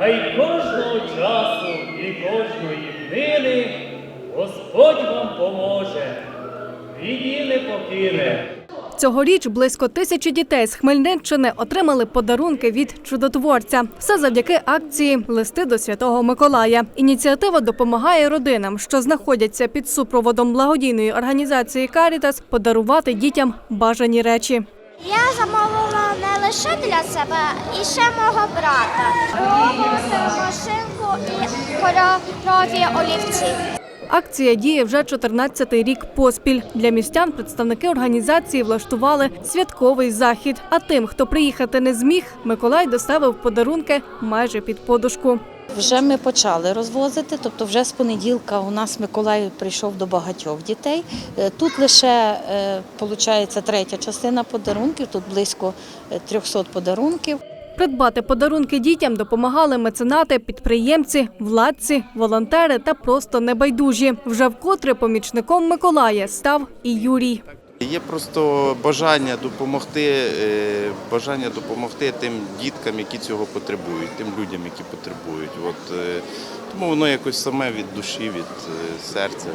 Хай кожного часу і кожної днини Господь вам поможе, біді не покине. Цьогоріч близько тисячі дітей з Хмельниччини отримали подарунки від чудотворця. Все завдяки акції Листи до Святого Миколая. Ініціатива допомагає родинам, що знаходяться під супроводом благодійної організації Карітас, подарувати дітям бажані речі. Я замовила не лише для себе, і ще мого брата. Машинку олівці. Акція діє вже 14-й рік поспіль. Для містян представники організації влаштували святковий захід. А тим, хто приїхати не зміг, Миколай доставив подарунки майже під подушку. Вже ми почали розвозити, тобто вже з понеділка у нас Миколай прийшов до багатьох дітей. Е, Тут лише виходить третя частина подарунків, тут близько е, 300 подарунків. Придбати подарунки дітям допомагали меценати, підприємці, владці, волонтери та просто небайдужі. Вже вкотре помічником Миколая став і Юрій. Є просто бажання допомогти, е, бажання допомогти тим діткам, які цього потребують, тим людям, які потребують. От, е, тому воно якось саме від душі, від е, серця.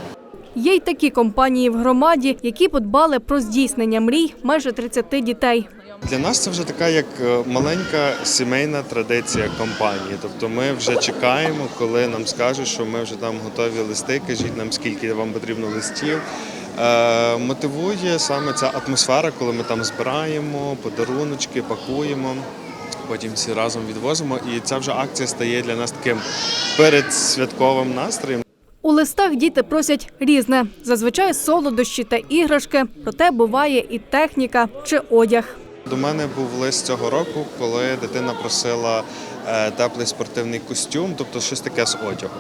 Є й такі компанії в громаді, які подбали про здійснення мрій майже 30 дітей. Для нас це вже така як е, маленька сімейна традиція компанії. Тобто ми вже чекаємо, коли нам скажуть, що ми вже там готові листи. Кажіть нам, скільки вам потрібно листів. Е, мотивує саме ця атмосфера, коли ми там збираємо подаруночки, пакуємо. Потім всі разом відвозимо, і ця вже акція стає для нас таким передсвятковим настроєм. У листах діти просять різне: зазвичай солодощі та іграшки, проте буває і техніка чи одяг. До мене був лист цього року, коли дитина просила е, теплий спортивний костюм, тобто щось таке з одягу.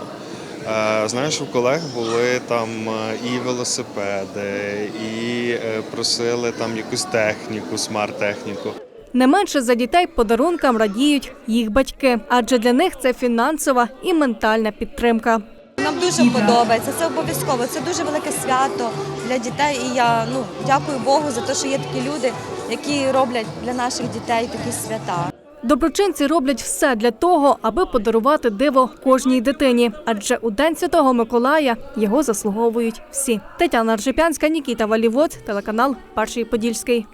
Е, Знаєш, у колег були там е, і велосипеди, і просили там якусь техніку, смарт-техніку. Не менше за дітей подарункам радіють їх батьки, адже для них це фінансова і ментальна підтримка. Нам дуже подобається. Це обов'язково. Це дуже велике свято для дітей. І я ну дякую Богу за те, що є такі люди, які роблять для наших дітей такі свята. Доброчинці роблять все для того, аби подарувати диво кожній дитині. Адже у День Святого Миколая його заслуговують всі. Тетяна Ржепянська, Нікіта Валівоць, телеканал Перший Подільський.